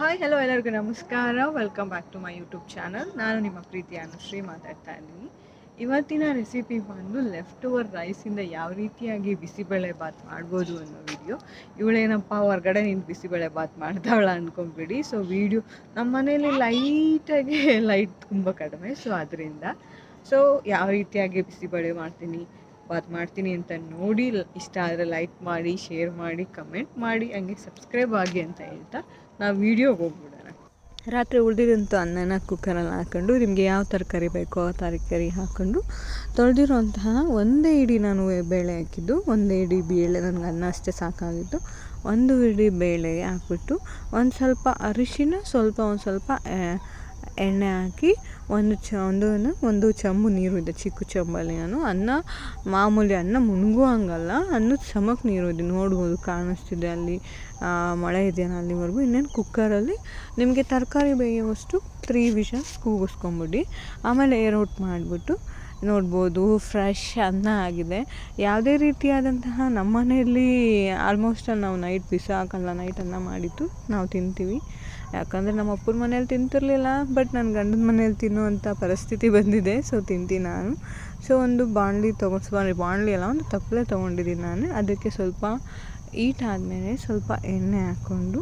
Hi hello ಎಲ್ಲರಿಗೂ ನಮಸ್ಕಾರ. Welcome back to my YouTube channel ನಾನು ನಿಮ್ಮ ಪ್ರೀತಿ ಅನುಶ್ರೀ ಮಾತಾಡ್ತಾ ಇದ್ದೀನಿ. ಇವತ್ತಿನ ರೆಸಿಪಿ ಬಂದು ಲೆಫ್ಟ್ ಓವರ್ ರೈಸಿಂದ ಯಾವ ರೀತಿಯಾಗಿ ಬಿಸಿಬೇಳೆ ಬಾತ್ ಮಾಡ್ಬೋದು ಅನ್ನೋ ವಿಡಿಯೋ ಇವಳೇನಪ್ಪ ಹೊರಗಡೆ ನಿಂತು ಬಿಸಿಬೇಳೆ ಬಾತ್ ಮಾಡ್ತಾವಳ ಅಂದ್ಕೊಂಬಿಡಿ ಸೊ ವಿಡಿಯೋ ನಮ್ಮ ಮನೇಲಿ ಲೈಟಾಗಿ ಲೈಟ್ ತುಂಬ ಕಡಿಮೆ. ಸೊ ಅದರಿಂದ. ಸೊ ಯಾವ ರೀತಿಯಾಗಿ ಬಿಸಿಬೇಳೆ ಮಾಡ್ತೀನಿ? ಬಾತ್ ಮಾಡ್ತೀನಿ ಅಂತ ನೋಡಿ ಇಷ್ಟ ಆದರೆ ಲೈಕ್ ಮಾಡಿ ಶೇರ್ ಮಾಡಿ ಕಮೆಂಟ್ ಮಾಡಿ, ಹಂಗೆ ಸಬ್ಸ್ಕ್ರೈಬ್ ಆಗಿ ಅಂತ ಹೇಳ್ತಾ ನಾವು ವೀಡಿಯೋಗೆ ಹೋಗ್ಬಿಡೋಣ. ರಾತ್ರಿ ಉಳಿದಿರೋಂಥ ಅನ್ನನ ಕುಕ್ಕರಲ್ಲಿ ಹಾಕ್ಕೊಂಡು ನಿಮಗೆ ಯಾವ ತರಕಾರಿ ಬೇಕೋ ಆ ತರಕಾರಿ ಹಾಕ್ಕೊಂಡು ತೊಳೆದಿರುವಂತಹ ಒಂದೇ ಇಡಿ ನಾನು ಬೇಳೆ ಹಾಕಿದ್ದು, ಒಂದೇ ಇಡಿ ಬೇಳೆ ನನಗೆ ಅನ್ನ ಅಷ್ಟೇ ಸಾಕಾಗಿತ್ತು. ಒಂದು ಇಡಿ ಬೇಳೆ ಹಾಕ್ಬಿಟ್ಟು ಒಂದು ಸ್ವಲ್ಪ ಅರಿಶಿನ, ಸ್ವಲ್ಪ ಒಂದು ಸ್ವಲ್ಪ ಎಣ್ಣೆ ಹಾಕಿ ಒಂದು ಚ, ಒಂದು ಒಂದು ಚಂಬು ನೀರು ಇದೆ, ಚಿಕ್ಕ ಚಂಬಲ್ಲಿ ನಾನು. ಅನ್ನ, ಮಾಮೂಲಿ ಅನ್ನ ಮುಳುಗುವಂಗಲ್ಲ ಅನ್ನದ ಸಮಕ್ಕೆ ನೀರು ಇದೆ. ನೋಡ್ಬೋದು, ಕಾಣಿಸ್ತಿದೆ ಅಲ್ಲಿ ಮಳೆ ಇದೆಯಾ ಅಲ್ಲಿವರೆಗೂ. ಇನ್ನೇನು ಕುಕ್ಕರಲ್ಲಿ ನಿಮಗೆ ತರಕಾರಿ ಬೇಯುವಷ್ಟು ತ್ರೀ ವಿಷಲ್ಸ್ ಕೂಗಿಸ್ಕೊಂಬಿಡಿ. ಆಮೇಲೆ ಏರ್ ಔಟ್ ಮಾಡಿಬಿಟ್ಟು ನೋಡ್ಬೋದು ಫ್ರೆಶ್ ಅನ್ನ ಆಗಿದೆ. ಯಾವುದೇ ರೀತಿಯಾದಂತಹ ನಮ್ಮ ಮನೆಯಲ್ಲಿ ಆಲ್ಮೋಸ್ಟ್ ನಾವು ನೈಟ್ ಬಿಸಾಕಲ್ಲ ನೈಟ್ ಅನ್ನ ಮಾಡಿದ್ದು, ನಾವು ತಿಂತೀವಿ. ಯಾಕಂದರೆ ನಮ್ಮ ಅಪ್ಪನ ಮನೇಲಿ ತಿಂತಿರಲಿಲ್ಲ ಬಟ್ ನನ್ನ ಗಂಡನ ಮನೇಲಿ ತಿನ್ನುವಂಥ ಪರಿಸ್ಥಿತಿ ಬಂದಿದೆ ಸೊ ತಿಂತೀನಿ ನಾನು. ಸೊ ಒಂದು ಬಾಣಲಿ ತಗೊಂಡು ಸಾರಿ ಬಾಣಲಿ ಅಲ್ಲ, ಒಂದು ತಪ್ಪಲೆ ತೊಗೊಂಡಿದ್ದೀನಿ ನಾನು. ಅದಕ್ಕೆ ಸ್ವಲ್ಪ ಈಟ್ ಆದಮೇಲೆ ಸ್ವಲ್ಪ ಎಣ್ಣೆ ಹಾಕ್ಕೊಂಡು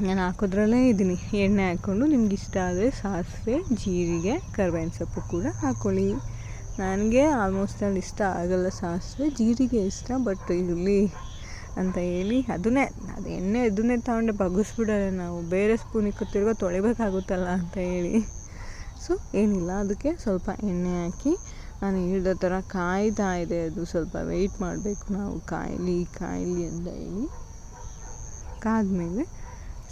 ನಾನು ಹಾಕೋದ್ರಲ್ಲೇ ಇದ್ದೀನಿ. ಎಣ್ಣೆ ಹಾಕ್ಕೊಂಡು ನಿಮ್ಗೆ ಇಷ್ಟ ಆದರೆ ಸಾಸಿವೆ, ಜೀರಿಗೆ, ಕರ್ಬೇವಿನ ಸೊಪ್ಪು ಕೂಡ ಹಾಕ್ಕೊಳ್ಳಿ ನನಗೆ ಆಲ್ಮೋಸ್ಟ್ ಅಲ್ಲಿ ಇಷ್ಟ ಆಗಲ್ಲ ಸಾಸಿವೆ, ಜೀರಿಗೆ ಇಷ್ಟ ಬಟ್ ಇಲ್ಲಿ ಅಂತ ಹೇಳಿ ಅದನ್ನೇ, ಅದು ಎಣ್ಣೆ ಅದನ್ನೇ ತಗೊಂಡೆ ಬಗ್ಗಿಸ್ಬಿಡೋಲ್ಲ ನಾವು. ಬೇರೆ ಸ್ಪೂನಿಗೆ ತಿರ್ಗೋ ತೊಳಿಬೇಕಾಗುತ್ತಲ್ಲ ಅಂತ ಹೇಳಿ. ಸೊ ಏನಿಲ್ಲ, ಅದಕ್ಕೆ ಸ್ವಲ್ಪ ಎಣ್ಣೆ ಹಾಕಿ ನಾನು ಹೇಳಿದ ಥರ ಕಾಯ್ತಾ ಇದೆ. ಅದು ಸ್ವಲ್ಪ ವೆಯ್ಟ್ ಮಾಡಬೇಕು ನಾವು, ಕಾಯಲಿ ಕಾಯಲಿ ಅಂತ ಹೇಳಿ. ಕಾದ್ಮೇಲೆ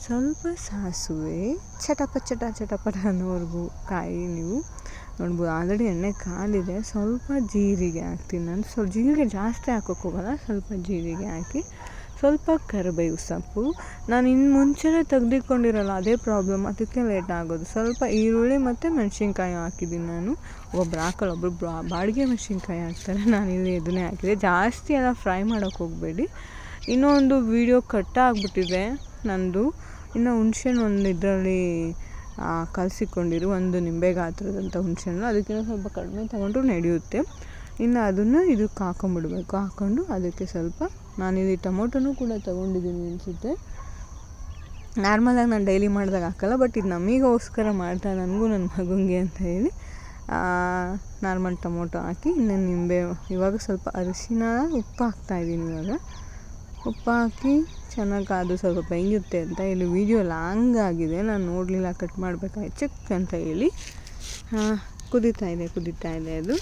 ಸ್ವಲ್ಪ ಸಾಸಿವೆ ಚಟಪ ಚಟ ಚಟಪಟ ಅನ್ನೋವರೆಗೂ ಕಾಯಿ ನೀವು ನೋಡ್ಬೋದು. ಆಲ್ರೆಡಿ ಎಣ್ಣೆ ಕಾಲಿದೆ. ಸ್ವಲ್ಪ ಜೀರಿಗೆ ಹಾಕ್ತೀನಿ ನಾನು. ಸ್ವಲ್ಪ ಜೀರಿಗೆ ಜಾಸ್ತಿ ಹಾಕೋಕೆ ಹೋಗಲ್ಲ. ಸ್ವಲ್ಪ ಜೀರಿಗೆ ಹಾಕಿ ಸ್ವಲ್ಪ ಕರಿಬೇವು ಸೊಪ್ಪು. ನಾನು ಇನ್ನು ಮುಂಚೆನೇ ತೆಗ್ದಿಟ್ಕೊಂಡಿರಲ್ಲ ಅದೇ ಪ್ರಾಬ್ಲಮ್. ಅದಕ್ಕೆ ಲೇಟ್ ಆಗೋದು. ಸ್ವಲ್ಪ ಈರುಳ್ಳಿ ಮತ್ತು ಮೆಣಸಿನ್ಕಾಯಿ ಹಾಕಿದ್ದೀನಿ ನಾನು. ಒಬ್ರು ಹಾಕಲ್ಲ ಒಬ್ಬರು ಬಾಡಿಗೆ ಮೆಣಸಿನ್ಕಾಯಿ ಹಾಕ್ತಾರೆ. ನಾನು ಇಲ್ಲಿ ಇದನ್ನೇ ಹಾಕಿದೆ. ಜಾಸ್ತಿ ಎಲ್ಲ ಫ್ರೈ ಮಾಡೋಕ್ಕೆ ಹೋಗಬೇಡಿ. ಇನ್ನೊಂದು ವೀಡಿಯೋ ಕಟ್ ಆಗಿಬಿಟ್ಟಿದೆ. ನಂದು. ಇನ್ನು ಹುಣ್ಸೆಹಣ್ಣು ಒಂದು ಇದರಲ್ಲಿ ಕಲಸಿಕೊಂಡಿರು. ಒಂದು ನಿಂಬೆ ಗಾತ್ರದಂಥ ಹುಣ್ಸೆಹಣ್ಣು. ಅದಕ್ಕಿಂತ ಸ್ವಲ್ಪ ಕಡಿಮೆ ತಗೊಂಡ್ರೂ ನಡೆಯುತ್ತೆ. ಇನ್ನು ಅದನ್ನು ಇದಕ್ಕೆ ಹಾಕೊಂಬಿಡ್ಬೇಕು. ಹಾಕ್ಕೊಂಡು ಅದಕ್ಕೆ ಸ್ವಲ್ಪ ನಾನಿಲ್ಲಿ ಟೊಮೊಟೊನೂ ಕೂಡ ತೊಗೊಂಡಿದ್ದೀನಿ ಅನಿಸುತ್ತೆ. ನಾರ್ಮಲಾಗಿ ನಾನು ಡೈಲಿ ಮಾಡಿದಾಗ ಹಾಕಲ್ಲ ಬಟ್ ಇದು ನಮಗೋಸ್ಕರ ಮಾಡ್ತಾ ನನಗೂ ನನ್ನ ಮಗನಿಗೆ ಅಂತ ಹೇಳಿ ನಾರ್ಮಲ್ ಟೊಮೊಟೊ ಹಾಕಿ, ಇನ್ನು ನಿಂಬೆ, ಇವಾಗ ಸ್ವಲ್ಪ ಅರಿಶಿನ, ಉಪ್ಪು ಹಾಕ್ತಾಯಿದ್ದೀನಿ ಇವಾಗ. ಉಪ್ಪು ಹಾಕಿ ಚೆನ್ನಾಗಿ ಅದು ಸ್ವಲ್ಪ ಬೆಂಗುತ್ತೆ ಅಂತ ಇಲ್ಲಿ ವೀಡಿಯೋ ಲಾಂಗ್ ಆಗಿದೆ. ನಾನು ನೋಡಲಿಲ್ಲ ಕಟ್ ಮಾಡಬೇಕಾಯ್ತು ಚಿಕ್ಕ ಅಂತ ಹೇಳಿ. ಕುದೀತಾ ಇದೆ ಕುದೀತಾ ಇದೆ ಅದು.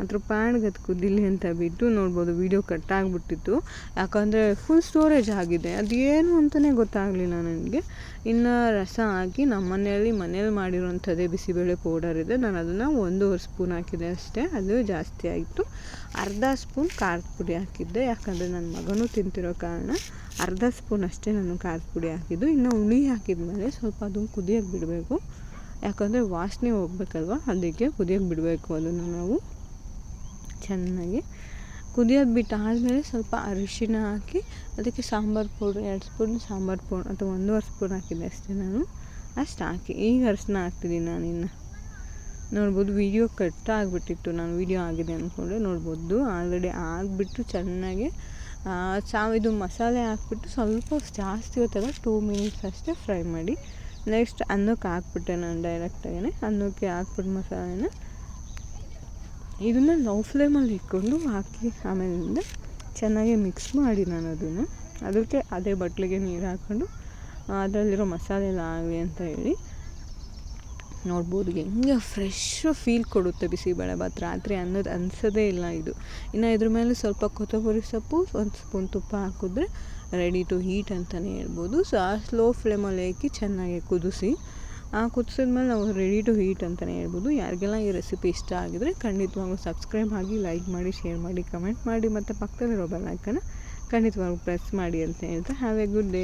ಅದ್ರ ಪ್ಯಾಡ್ಗೆ ಅದು ಕುದಿಲಿ ಅಂತ ಬಿಟ್ಟು ನೋಡ್ಬೋದು ವೀಡಿಯೋ ಕಟ್ ಆಗಿಬಿಟ್ಟಿತ್ತು. ಯಾಕಂದರೆ ಫುಲ್ ಸ್ಟೋರೇಜ್ ಆಗಿದೆ. ಅದೇನು ಅಂತಲೇ ಗೊತ್ತಾಗಲಿಲ್ಲ ನನಗೆ. ಇನ್ನು ರಸ ಹಾಕಿ ನಮ್ಮ ಮನೆಯಲ್ಲಿ ಮನೇಲಿ ಮಾಡಿರೋಂಥದ್ದೇ ಬಿಸಿಬೇಳೆ ಪೌಡರ್ ಇದೆ. ನಾನು ಅದನ್ನು ಒಂದೂವರೆ ಸ್ಪೂನ್ ಹಾಕಿದೆ ಅಷ್ಟೇ. ಅದು ಜಾಸ್ತಿ ಆಯಿತು. ಅರ್ಧ ಸ್ಪೂನ್ ಖಾರದ ಪುಡಿ ಹಾಕಿದ್ದೆ. ಯಾಕಂದರೆ ನನ್ನ ಮಗನೂ ತಿಂತಿರೋ ಕಾರಣ ಅರ್ಧ ಸ್ಪೂನ್ ಅಷ್ಟೇ ನಾನು ಖಾರದ ಪುಡಿ ಹಾಕಿದ್ದು. ಇನ್ನು ಹುಳಿ ಹಾಕಿದ ಮೇಲೆ ಸ್ವಲ್ಪ ಅದನ್ನು ಕುದಿಯೋಕ್ಕೆ ಬಿಡಬೇಕು. ಯಾಕಂದರೆ ವಾಸನೆ ಹೋಗ್ಬೇಕಲ್ವ? ಅದಕ್ಕೆ ಕುದಿಯೋಕ್ಕೆ ಬಿಡಬೇಕು ಅದನ್ನು ನಾವು. ಚೆನ್ನಾಗಿ ಕುದಿಯೋದು ಬಿಟ್ಟು ಆದಮೇಲೆ ಸ್ವಲ್ಪ ಅರಿಶಿನ ಹಾಕಿ ಅದಕ್ಕೆ ಸಾಂಬಾರು ಪೌಡ್ರ್, ಎರಡು ಸ್ಪೂನ್ ಸಾಂಬಾರು ಪೌಡ್ರ್ ಅಥವಾ ಒಂದೂವರೆ ಸ್ಪೂನ್ ಹಾಕಿದ್ದೆ ಅಷ್ಟೇ ನಾನು. ಅಷ್ಟು ಹಾಕಿ. ಈಗ ಅರಿಶಿನ ಹಾಕ್ತಿದ್ದೀನಿ ನಾನು ಇನ್ನು. ನೋಡ್ಬೋದು ವೀಡಿಯೋ ಕಟ್ ಆಗಿಬಿಟ್ಟಿತ್ತು. ನಾನು ವೀಡಿಯೋ ಆಗಿದೆ ಅಂದ್ಕೊಂಡೆ ನೋಡ್ಬೋದು ಆಲ್ರೆಡಿ ಆಗಿಬಿಟ್ಟು ಚೆನ್ನಾಗಿ ಸಾ ಇದು ಮಸಾಲೆ ಹಾಕ್ಬಿಟ್ಟು ಸ್ವಲ್ಪ ಜಾಸ್ತಿ ಹೊತ್ತಲ್ಲ ಟೂ ಮಿನಿಟ್ಸ್ ಅಷ್ಟೇ ಫ್ರೈ ಮಾಡಿ. ನೆಕ್ಸ್ಟ್ ಅನ್ನಕ್ಕೆ ಹಾಕ್ಬಿಟ್ಟೆ ನಾನು ಡೈರೆಕ್ಟಾಗೇ ಅನ್ನಕ್ಕೆ ಹಾಕ್ಬಿಟ್ಟು ಮಸಾಲೆನ ಇದನ್ನು ಲವ್ ಫ್ಲೇಮಲ್ಲಿ ಇಟ್ಕೊಂಡು ಹಾಕಿ, ಆಮೇಲಿಂದ ಚೆನ್ನಾಗಿ ಮಿಕ್ಸ್ ಮಾಡಿ ನಾನು ಅದನ್ನು. ಅದಕ್ಕೆ ಅದೇ ಬಟ್ಲಿಗೆ ನೀರು ಹಾಕ್ಕೊಂಡು ಅದರಲ್ಲಿರೋ ಮಸಾಲೆ ಎಲ್ಲ ಆಗಲಿ ಅಂತ ಹೇಳಿ ನೋಡ್ಬೋದು. ಹೆಂಗೆ ಫ್ರೆಶ್ ಫೀಲ್ ಕೊಡುತ್ತೆ ಬಿಸಿಬೇಳೆಭಾತ್ ರಾತ್ರಿ ಅನ್ನೋದು ಅನಿಸೋದೇ ಇಲ್ಲ ಇದು. ಇನ್ನು ಇದ್ರ ಮೇಲೆ ಸ್ವಲ್ಪ ಕೊತ್ತಂಬರಿ ಸೊಪ್ಪು, ಒಂದು ಸ್ಪೂನ್ ತುಪ್ಪ ಹಾಕಿದ್ರೆ ರೆಡಿ ಟು ಹೀಟ್ ಅಂತಲೇ ಹೇಳ್ಬೋದು. ಸೊ ಆ ಸ್ಲೋ ಫ್ಲೇಮಲ್ಲಿ ಹಾಕಿ ಚೆನ್ನಾಗಿ ಕುದಿಸಿ ಕುದಿಸಿದ್ಮೇಲೆ ನಾವು ರೆಡಿ ಟು ಹೀಟ್ ಅಂತಲೇ ಹೇಳ್ಬೋದು. ಯಾರಿಗೆಲ್ಲ ಈ ರೆಸಿಪಿ ಇಷ್ಟ ಆಗಿದ್ರೆ ಖಂಡಿತವಾಗ್ಲೂ ಸಬ್ಸ್ಕ್ರೈಬ್ ಆಗಿ ಲೈಕ್ ಮಾಡಿ ಶೇರ್ ಮಾಡಿ ಕಮೆಂಟ್ ಮಾಡಿ, ಮತ್ತು ಪಕ್ಕದಲ್ಲಿರೋ ಬೆಲ್ ಐಕನ್ನ ಖಂಡಿತವಾಗ್ಲೂ ಪ್ರೆಸ್ ಮಾಡಿ ಅಂತ ಹೇಳ್ತಾ ಹ್ಯಾವ್ ಎ ಗುಡ್ ಡೇ